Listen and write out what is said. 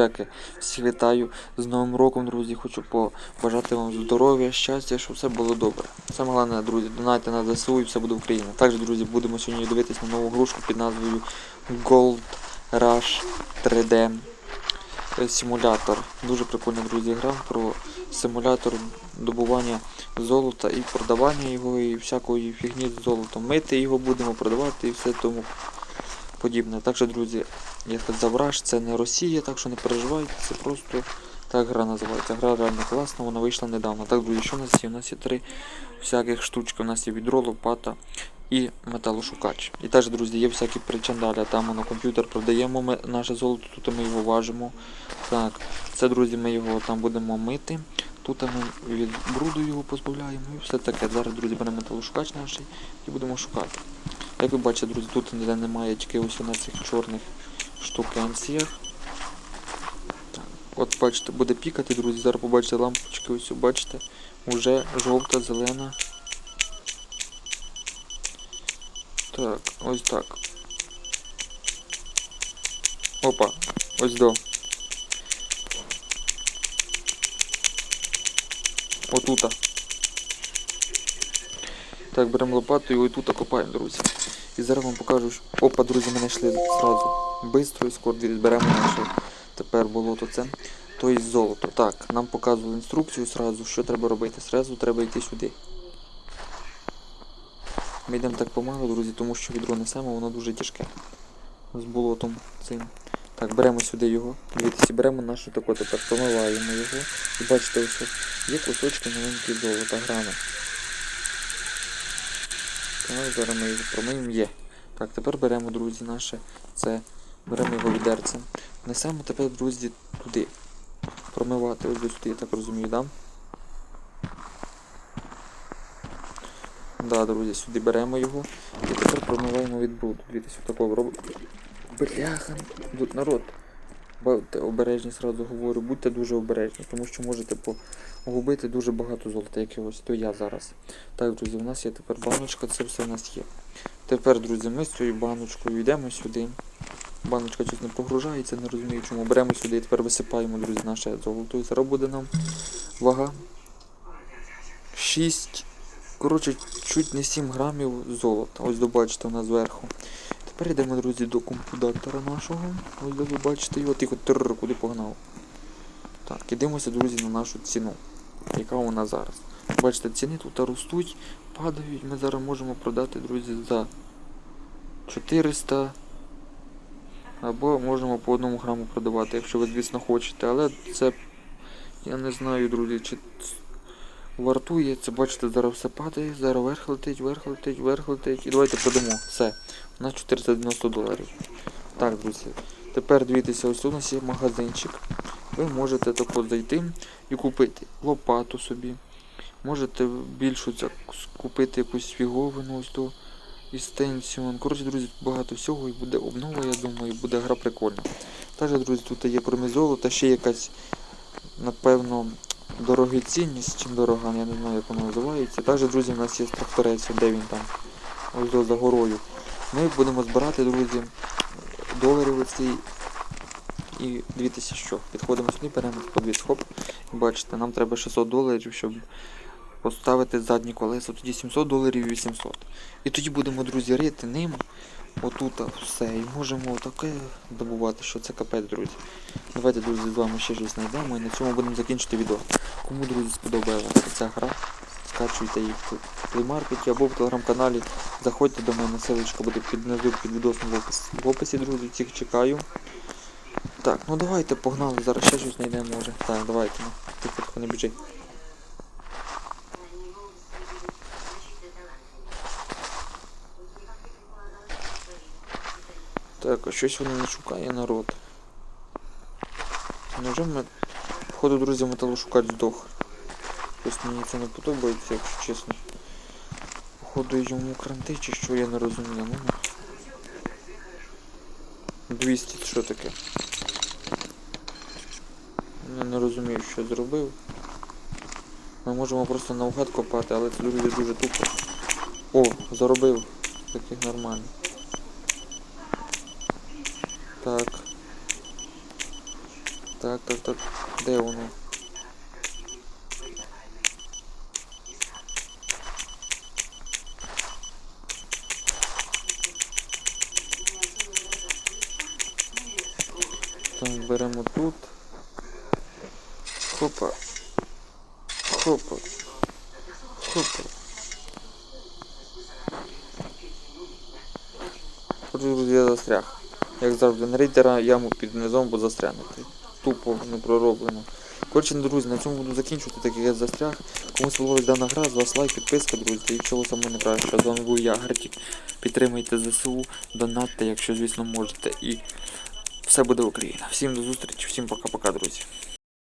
Дяки, всіх вітаю з Новим роком, друзі. Хочу побажати вам здоров'я, щастя, щоб все було добре. Саме головне, друзі, донайте на ЗСУ і все буде Україна. Також, друзі, будемо сьогодні дивитися на нову грушку під назвою Gold Rush 3D симулятор. Дуже прикольна, друзі, гра про симулятор добування золота і продавання його, і всякої фігні з золотом. Мити його будемо продавати і все тому подібне. Так друзі, я сказав Rush, це не Росія, так що не переживайте, це просто так гра називається. Гра реально класна, вона вийшла недавно. Так, друзі, що у нас є? У нас є три всяких штучки. У нас є відро, лопата і металошукач. І теж, друзі, є всякі причандалі. Там воно комп'ютер продаємо ми наше золото, тут ми його важимо. Так, це, друзі, ми його там будемо мити. Тут ми від бруду його позбавляємо і все таке. Зараз, друзі, беремо металошукач наш і будемо шукати. Як ви бачите, друзі, тут немає тільки ось на цих чорних штукенціях. От бачите, буде пікати, друзі. Зараз побачите лампочки, ось бачите, вже жовта, зелена. Так, ось так. Опа, ось до. Отута. Так, беремо лопату і отута копаємо, друзі. І зараз вам покажу. що- Опа, друзі, ми знайшли зразу. Бистро і скоро відберемо наше тепер болото це. Тобто золото. Так, нам показували інструкцію зразу, що треба робити. Зразу треба йти сюди. Ми йдемо так помало, друзі, тому що відро несемо, воно дуже тяжке. З болотом цим. Так, беремо сюди його. Дивіться, беремо нашу таку тепер, промиваємо його. І бачите, ось є кусочки маленькі золота грами. Так, зараз ми його промиємо. Є. Так, тепер беремо, друзі, наше це. Беремо його відерце. Несемо тепер, друзі, туди. Промивати ось сюди, я так розумію, да? Да, друзі, сюди беремо його і тепер промиваємо від бруду. Дивіться, такого робимо. Бляха, народ. Будьте обережні, сразу говорю, будьте дуже обережні, тому що можете погубити дуже багато золота якогось, то я зараз. Так, друзі, у нас є тепер баночка, це все у нас є. Тепер, друзі, ми з цією баночкою йдемо сюди. Баночка щось не прогружається, не розумію чому. Беремо сюди і тепер висипаємо, друзі, наше золото. І зараз буде нам вага 6, коротше, чуть не 7 грамів золота. Ось добачите у нас зверху. Тепер йдемо, друзі, до компудатора нашого. Ось де ви бачите його, тихо, террор, куди погнав. Так, ідемося, друзі, на нашу ціну. Яка вона зараз? Бачите, ціни тут ростуть, падають. Ми зараз можемо продати, друзі, за 400. Або можемо по одному граму продавати, якщо ви, звісно, хочете. Але це, я не знаю, друзі, чи вартує. Це бачите, зараз все падає, зараз верх летить, верх летить, верх летить. І давайте продамо. Все. На 490 доларів. Так, друзі. Тепер дивіться, ось у нас є магазинчик. Ви можете тако зайти і купити лопату собі. Можете більшу купити якусь фіговину ось то Extension. Коротше, друзі, багато всього і буде обнова, я думаю, і буде гра прикольна. Також, друзі, тут є крім золота, ще якась, напевно, дорогоцінність, чим дорога, я не знаю, як воно називається. Також, друзі, у нас є тракторець, де він там, ось за горою. Ми будемо збирати, друзі, доларів оці. І дивіться що. Підходимо сюди, беремо подвіс, хоп. І бачите, нам треба 600 доларів, щоб поставити задні колеса. Тоді 700 доларів і 800. І тоді будемо, друзі, рити ним. Отут все. І можемо таке добувати, що це капець, друзі. Давайте, друзі, з вами ще щось знайдемо і на цьому будемо закінчити відео. Кому, друзі, сподобалася ця гра, скачуйте її в плеймаркеті або в телеграм-каналі. Заходьте до мене, ссылочка буде під внизу під відосом в описі. В описі, друзі, всіх чекаю. Так, ну давайте погнали, зараз ще щось знайдемо може. Так, давайте, ну. Тихо, не біжи. Так, а щось воно не шукає народ. Невже ми... Походу, друзі, металошукач здох. Щось мені це не подобається, якщо чесно. Походу йому кранти чи що, я не розумію. Ну, ну. 200 це що таке? Я не розумію, що зробив. Ми можемо просто наугад копати, але це друзі дуже тупо. О, заробив. Таких нормально. Так. Так, так, так. Де воно? Так, беремо тут. Хопа. Хопа. Хопа. Друзі, я застряг. Як завжди, на рейтера яму під низом, бо застрягнути. Тупо не пророблено. Коротше, друзі, на цьому буду закінчувати, так як я застряг. Кому сподобалась дана гра, з вас лайк, підписка, друзі, і всього самого найкращого. З вами був я, Гартік. Підтримайте ЗСУ, донатте, якщо, звісно, можете. І все буде Україна. Всім до зустрічі, всім пока-пока, друзі.